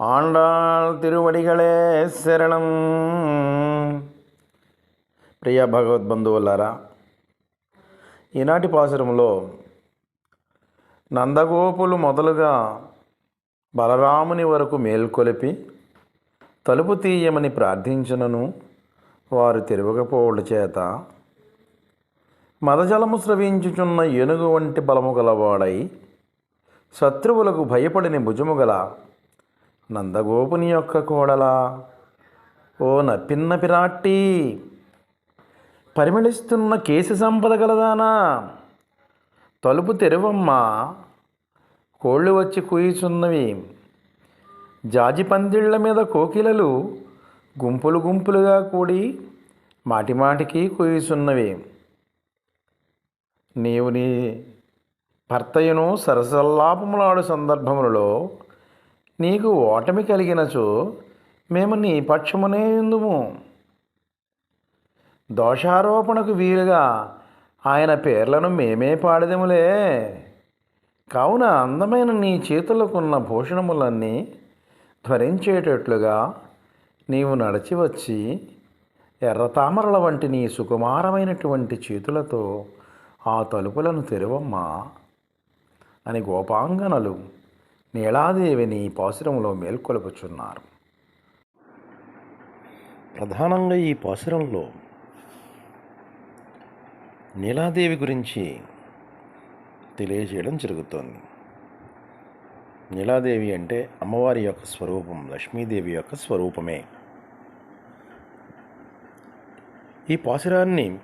ఆండాళ్ తిరువడిగలే శరణం ప్రియ భగవద్బంధువులారా ఈనాటి పాసురంలో నందగోపులు మొదలుగా బలరాముని వరకు మేల్కొలిపి తలుపు తీయమని ప్రార్థించినను వారు తెరవకపోవడ చేత మదజలము స్రవించుచున్న ఏనుగు వంటి బలము గలవాడై శత్రువులకు భయపడిన భుజము గల నందగోపుని యొక్క కోడలా. ఓ నప్పిన్న పిరాట్టి పరిమళిస్తున్న కేసి సంపద గలదానా. తలుపు తెరవమ్మా కోళ్ళు వచ్చి కూయిచున్నవి. జాజి పందిళ్ళ మీద కోకిలలు గుంపులు గుంపులుగా కూడి మాటిమాటికి కూయిచున్నవి. నీవు నీ భర్తయును సరసల్లాపములాడు సందర్భములలో నీకు ఓటమి కలిగినచో మేము నీ పక్షమునే ఉందుము దోషారోపణకు వీలుగా ఆయన పేర్లను మేమే పాడదములే. కావున అందమైన నీ చేతులకున్న భూషణములన్నీ ధ్వరించేటట్లుగా నీవు నడిచి వచ్చి ఎర్ర తామరల వంటి నీ సుకుమారమైనటువంటి చేతులతో ఆ తలుపులను తెరవమ్మా. అని గోపాంగనలు నీలాదేవిని పాసురంలో మేల్కొలుపుచున్నారు. ప్రధానంగా ఈ పాసురంలో నీలాదేవి గురించి తెలియజేయడం జరుగుతోంది. నీలాదేవి అంటే అమ్మవారి యొక్క స్వరూపం లక్ష్మీదేవి యొక్క స్వరూపమే. ఈ పాసురాన్ని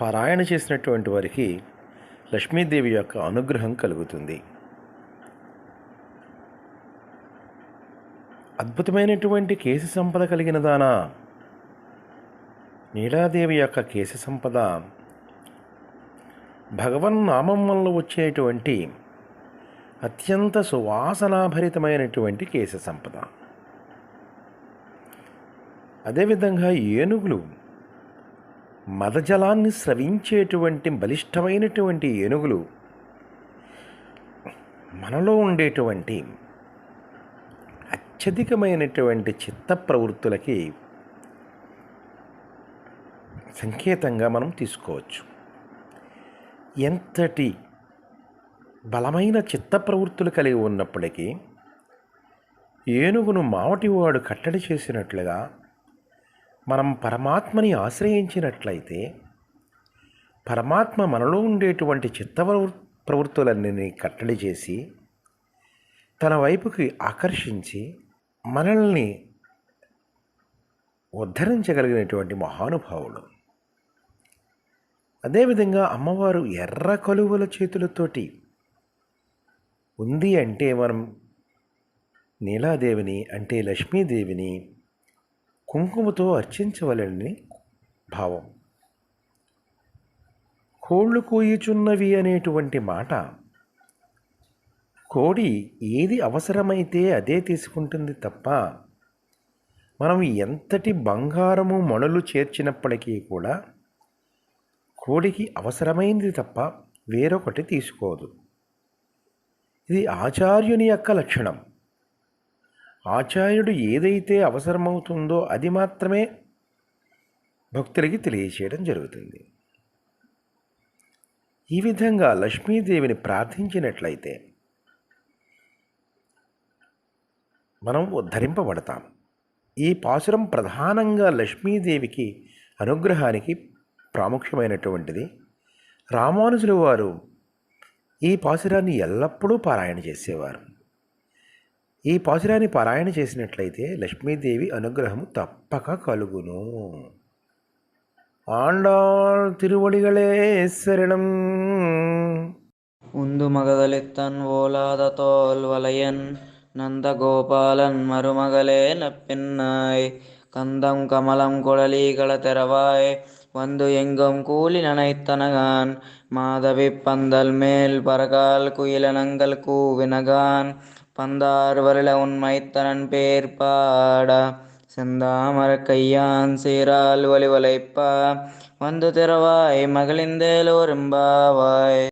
పారాయణ చేసినటువంటి వారికి లక్ష్మీదేవి యొక్క అనుగ్రహం కలుగుతుంది. అద్భుతమైనటువంటి కేశ సంపద కలిగిన దాన నీలాదేవి యొక్క కేశ సంపద భగవన్ నామం వల్ల వచ్చేటువంటి అత్యంత సువాసనాభరితమైనటువంటి కేశ సంపద. అదేవిధంగా ఏనుగులు మదజలాన్ని స్రవించేటువంటి బలిష్టమైనటువంటి ఏనుగులు మనలో ఉండేటువంటి అత్యధికమైనటువంటి చిత్త ప్రవృత్తులకి సంకేతంగా మనం తీసుకోవచ్చు. ఎంతటి బలమైన చిత్త ప్రవృత్తులు కలిగి ఉన్నప్పటికీ ఏనుగును మావటివాడు కట్టడి చేసినట్లుగా మనం పరమాత్మని ఆశ్రయించినట్లయితే పరమాత్మ మనలో ఉండేటువంటి చిత్త ప్రవృ- ప్రవృత్తులన్నీ కట్టడి చేసి తన వైపుకి ఆకర్షించి మనల్ని ఉద్ధరించగలిగినటువంటి మహానుభావుడు. అదేవిధంగా అమ్మవారు ఎర్ర కలువల చేతులతోటి ఉంది అంటే మనం నీలాదేవిని అంటే లక్ష్మీదేవిని కుంకుమతో అర్చించవలని భావం. కోళ్ళు కూయుచున్నవి అనేటువంటి మాట కోడి ఏది అవసరమైతే అదే తీసుకుంటుంది తప్ప మనం ఎంతటి బంగారము మణులు చేర్చినప్పటికీ కూడా కోడికి అవసరమైంది తప్ప వేరొకటి తీసుకోదు. ఇది ఆచార్యుని యొక్క లక్షణం. ఆచార్యుడు ఏదైతే అవసరమవుతుందో అది మాత్రమే భక్తులకి తెలియచేయడం జరుగుతుంది. ఈ విధంగా లక్ష్మీదేవిని ప్రార్థించినట్లయితే మనం ఉద్ధరింపబడతాం. ఈ పాసురం ప్రధానంగా లక్ష్మీదేవికి అనుగ్రహానికి ప్రాముఖ్యమైనటువంటిది. రామానుజుల వారు ఈ పాసురాన్ని ఎల్లప్పుడూ పారాయణ చేసేవారు. ఈ పాసురాన్ని పారాయణ చేసినట్లయితే లక్ష్మీదేవి అనుగ్రహము తప్పక కలుగును ఆండాళ్ తిరువడిగళే శరణం உந்து மகதலித்தன் ஓலாத தோல் வலையன் நந்தகோபாலன் மருமகளே நப்பின்னாய் கந்தம் கமலம் குழலீகள தெரவாய் வந்து எங்கும் கூலி நனைத்தனகான் மாதவி பந்தல் மேல் பரகால் குயிலனங்கள் கூவினகான் பந்தார் வருள உண்மைத்தனன் பேர் பாடா செந்தாமர கையான் சீரால் வலிவலைப்பா வந்து திறவாய் மகளிந்தேலோரும்பாவாய்